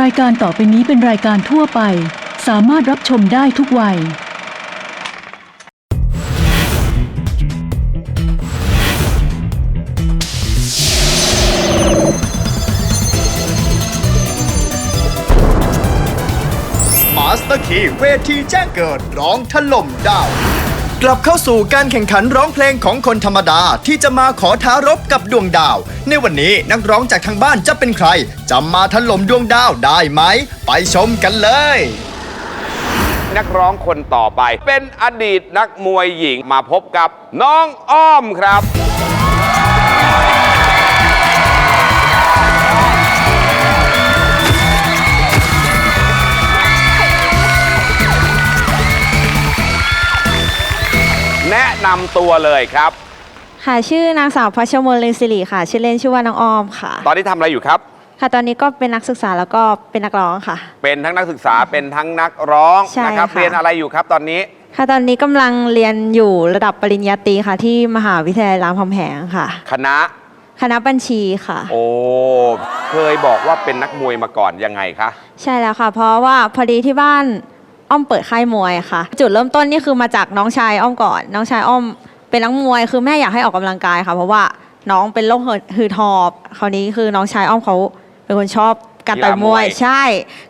รายการต่อไปนี้เป็นรายการทั่วไป สามารถรับชมได้ทุกวัย มาสเตอร์คีเวทีแจ้งเกิดร้องถล่มดาว กลับเข้าสู่การแข่งขันร้องเพลงของคนธรรมดาที่จะมาขอท้ารบกับดวงดาว ในวันนี้นักร้องจากทางบ้านจะเป็นใคร จะมาถล่มดวงดาวได้ไหม ไปชมกันเลย นักร้องคนต่อไป เป็นอดีตนักมวยหญิงมาพบกับน้องอ้อมครับ นะนำตัวเลยครับ ค่ะชื่อนางสาวพัชรมนเลนสิริค่ะ ชื่อเล่นชื่อว่าน้องออมค่ะ ตอนนี้ทำอะไรอยู่ครับ ค่ะตอนนี้ก็เป็นนักศึกษาแล้วก็เป็นนักร้องค่ะ เป็นทั้งนักศึกษาเป็นทั้งนักร้องใช่นะครับค่ะ เรียนอะไรอยู่ครับตอนนี้ค่ะตอนนี้กำลังเรียนอยู่ระดับปริญญาตรีค่ะ ที่มหาวิทยาลัยรามคำแหงค่ะ คณะ คณะบัญชีค่ะ โอ้เคยบอกว่าเป็นนักมวยมาก่อนยังไงคะ ใช่แล้วค่ะ เพราะว่าพอดีที่บ้าน อ้อมเปิดค่ายมวยค่ะ จุดเริ่มต้นนี่คือมาจากน้องชายอ้อมก่อน น้องชายอ้อมเป็นนักมวย คือแม่อยากให้ออกกำลังกายค่ะ เพราะว่าน้องเป็นโรคหืดหอบ คราวนี้คือน้องชายอ้อมเขาเป็นคนชอบ การต่อยมวยกีฬามวย ใช่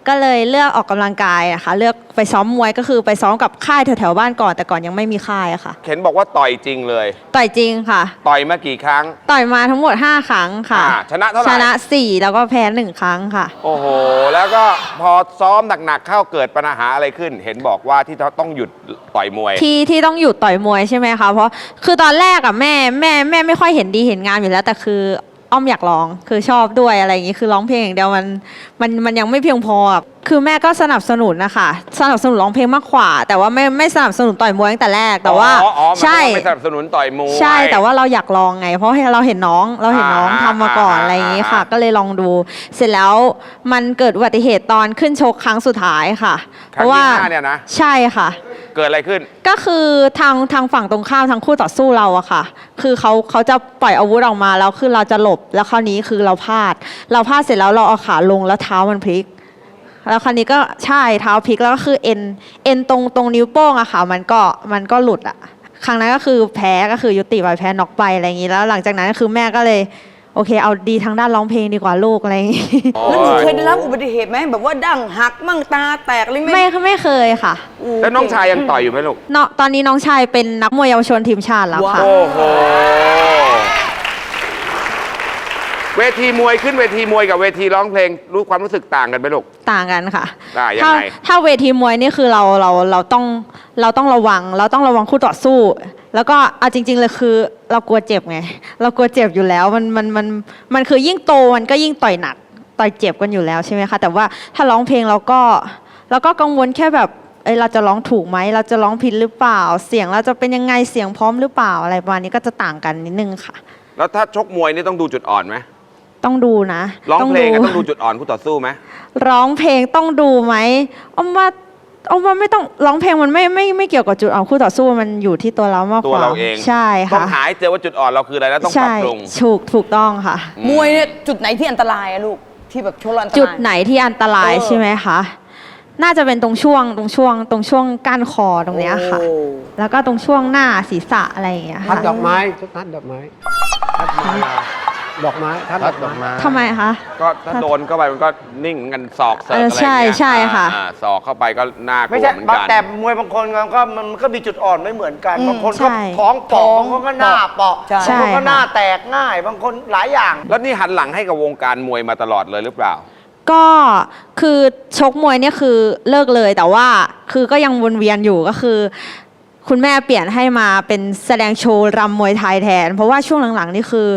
ก็เลยเลือกออกกำลังกายนะคะเลือกไปซ้อมมวยก็คือไปซ้อมกับค่ายแถวๆบ้านก่อนแต่ก่อนยังไม่มีค่ายอะค่ะ เห็นบอกว่าต่อยจริงเลย ต่อยจริงค่ะ ต่อยมากี่ครั้ง ต่อยมาทั้งหมด 5 ครั้งค่ะ อ่าชนะเท่าไหร่ ชนะ4แล้วก็แพ้หนึ่งครั้งค่ะ โอ้โห แล้วก็พอซ้อมหนักๆเข้าเกิดปัญหาอะไรขึ้น เห็นบอกว่าที่ต้องหยุดต่อยมวย ที่ที่ต้องหยุดต่อยมวยใช่ไหมคะ เพราะคือตอนแรกอะแม่แม่แม่ไม่ค่อยเห็นดีเห็นงามอยู่แล้ว แต่คือ อ้อมอยากร้อง คือชอบด้วยอะไรอย่างงี้คือร้องเพลงอย่างเดียวมันมันมันยังไม่เพียงพออะคือแม่ก็สนับสนุนนะคะสนับสนุนร้องเพลงมากกว่า แต่ว่าไม่ไม่สนับสนุนต่อยมวยตั้งแต่แรกแต่ว่าอ๋ออ๋อมันใช่ ไม่สนับสนุนต่อยมวย ใช่แต่ว่าเราอยากลองไง เพราะเราเห็นน้องเราเห็นน้องอ่าทำมาก่อนอ่าอะไรอย่างงี้อ่าค่ะก็เลยลองดู เสร็จแล้วมันเกิดอุบัติเหตุตอนขึ้นชกครั้งสุดท้ายค่ะครั้งที่ห้าเนี่ยนะ ใช่ค่ะ เกิดอะไรขึ้น ก็คือทางทางฝั่งตรงข้ามทางคู่ต่อสู้เราอะค่ะ คือเขาเขาจะปล่อยอาวุธออกมาแล้วคือเราจะหลบแล้วคราวนี้คือเราพลาด เราพลาดเสร็จแล้วเราเอาขาลงแล้วเท้ามันพลิก แล้วคราวนี้ก็ใช่เท้าพลิกแล้วก็คือเอ็นเอ็นตรงตรงนิ้วโป้งอะค่ะ มันก็มันก็หลุดอะครั้งนั้นก็คือแพ้ก็คือยุติไปแพ้น็อกไปอะไรอย่างนี้แล้ว หลังจากนั้นก็คือแม่ก็เลย โอเค เอาดีทางด้านร้องเพลงดีกว่าลูกอะไรอย่างนี้แล้วหนูเคยได้รับอุบัติเหตุไหมแบบว่าดั้งหักมั่งตาแตกอะไรไม่ไม่เคยค่ะแล้วน้องชายยังต่อยอยู่ไหมลูกเนาะตอนนี้น้องชายเป็นนักมวยเยาวชนทีมชาติแล้วค่ะ โอ้โห เวทีมวยขึ้นเวทีมวยกับเวทีร้องเพลง รู้ความรู้สึกต่างกันไหมลูก ต่างกันค่ะอ่ายังถ้าไง ถ้าเวทีมวยนี่คือเราเราเราต้องเราต้องระวัง เราต้องระวังคู่ต่อสู้ แล้วก็เอาจริง ๆเลยคือ เรากลัวเจ็บไง เรากลัวเจ็บอยู่แล้วมันมันมันมันคือยิ่งโตมันก็ยิ่งต่อยหนักต่อยเจ็บกันอยู่แล้วใช่ไหมคะแต่ว่าถ้าร้องเพลงเราก็เราก็กังวลแค่แบบเอ้ยเราจะร้องถูกไหมเราจะร้องผิดหรือเปล่า เสียงเราจะเป็นยังไงเสียงพร้อมหรือเปล่าอะไรประมาณนี้ก็จะต่างกันนิดนึงค่ะ แล้วถ้าชกมวยนี่ต้องดูจุดอ่อนไหมต้องดูนะร้องเพลงก็ต้องดูจุดอ่อนคู่ต่อสู้ไหมร้องเพลงต้องดูไหมอ้อมว่า อ้อมว่าไม่ต้องร้องเพลงมันไม่ไม่ไม่เกี่ยวกับจุดอ่อนคู่ต่อสู้มันอยู่ที่ตัวเรามากกตัวว่าเราเองใช่ต้อค่ะงหาให้เจอว่าจุดอ่อนเราคืออะไรแล้วต้องปรับใช่ปรุง ถูกถูกต้องค่ะ มวยเนี่ยจุดไหนที่อันตรายอะลูกที่แบบชกแล้วอันตราย จุดไหนที่อันตรายเออ ใช่ไหมคะ น่าจะเป็นตรงช่วงตรงช่วงตรงช่วงก้านคอตรงเนี้ยค่ะ โอ้แล้วก็ตรงช่วงหน้าศีรษะอะไรอย่างเงี้ยทัค่ะดดอกไม้ทุกทัดดอกไม้ทัดมาลา ดอกไม้ทัดดอกไม้ทำไมคะ ก็ถ้าโดนเข้าไปมันก็นิ่งเหมือนกันศอกเสิร์ฟเออะอไรใช่อย่างเงี้ยใช่ค่ะ อ่าศอกเข้าไปก็น่ากลัไม่วใช่เหมือนบางกันแต่มวยบางคนมันก็มันก็มีจุดอ่อนไม่เหมือนกันอืมบางคนใช่ก็ท้องเปอกบางคนก็หน้าเปอกใช่ บางคนก็หน้าแตกง่าย บางคนหลายอย่าง แล้วนี่หันหลังให้กับวงการมวยมาตลอดเลยหรือเปล่า ก็คือชกมวยเนี่ยคือเลิกเลยแต่ว่าคือก็ยังวนเวียนอยู่ก็คือ คุณแม่เปลี่ยนให้มาเป็นแสดงโชว์รำมวยไทยแทน เพราะว่าช่วงหลังๆนี่คือ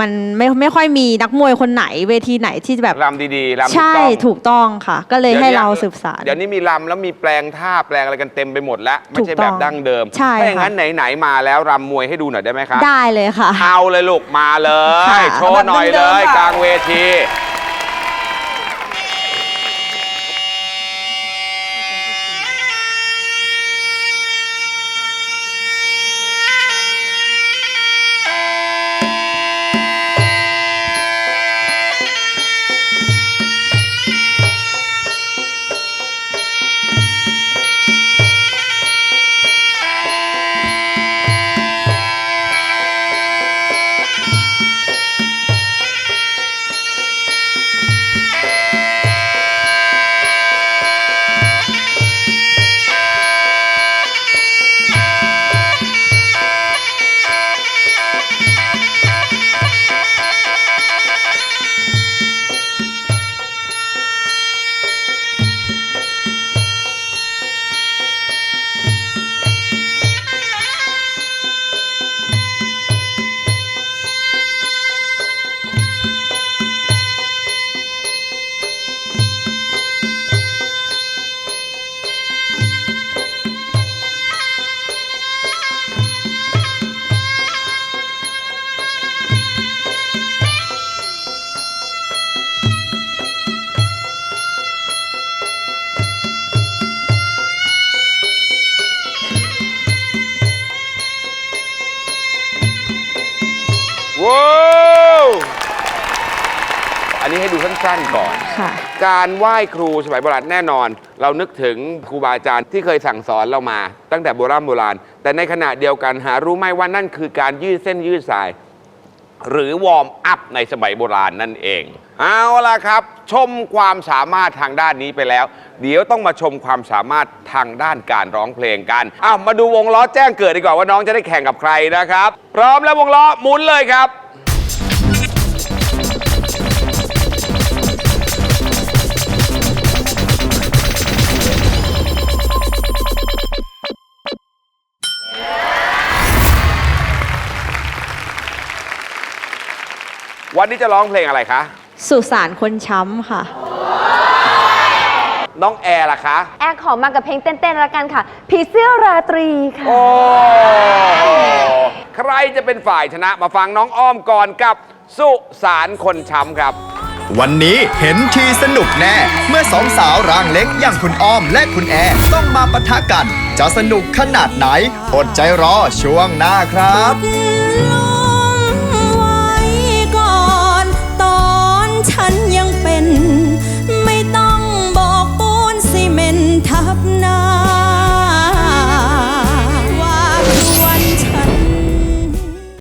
มันไม่ไม่ค่อยมีนักมวยคนไหนเวทีไหนที่แบบรำดีๆรำถูกใช่ต้องถูกต้องค่ะ ก็เลยให้เราสืบสานเดี๋ยวนี้มีรำแล้วมีแปลงท่าแปลงอะไรกันเต็มไปหมดแล้วไม่ใช่ถูกต้แบองบดั้งเดิมใช่ถ้าอย่างค่ะนั้นไหนๆมาแล้วรำมวยให้ดูหน่อยได้ไหมครับได้เลยค่ะ เอาเลยลูกมาเลยค่ะโชว์หน่อยแบบเลเดิมยๆกลางเวที นนี้ให้ดูสั้นๆก่อน ค่ะ การไหว้ครูสมัยโบราณแน่นอน เรานึกถึงครูบาอาจารย์ที่เคยสั่งสอนเรามา ตั้งแต่โบราณโบราณ แต่ในขณะเดียวกันหารู้ไหมว่านั่นคือการยืดเส้นยืดสาย หรือวอร์มอัพในสมัยโบราณนั่นเอง เอาล่ะครับ ชมความสามารถทางด้านนี้ไปแล้ว เดี๋ยวต้องมาชมความสามารถทางด้านการร้องเพลงกันอ้าวมาดูวงล้อแจ้งเกิดดีกว่าว่าน้องจะได้แข่งกับใครนะครับ พร้อมแล้ววงล้อหมุนเลยครับ วันนี้จะร้องเพลงอะไรคะ สุสานคนช้ำค่ะ น้องแอร์ล่ะคะ แอร์ขอมากับเพลงเต้นๆละกันค่ะ ผีเสื้อราตรีค่ะ โอ้ ใครจะเป็นฝ่ายชนะมาฟังน้องอ้อมก่อนกับสุสานคนช้ำครับ วันนี้เห็นทีสนุกแน่ เมื่อสองสาวร่างเล็กอย่างคุณอ้อมและคุณแอร์ต้องมาปะทะกัน จะสนุกขนาดไหน อดใจรอช่วงหน้าครับ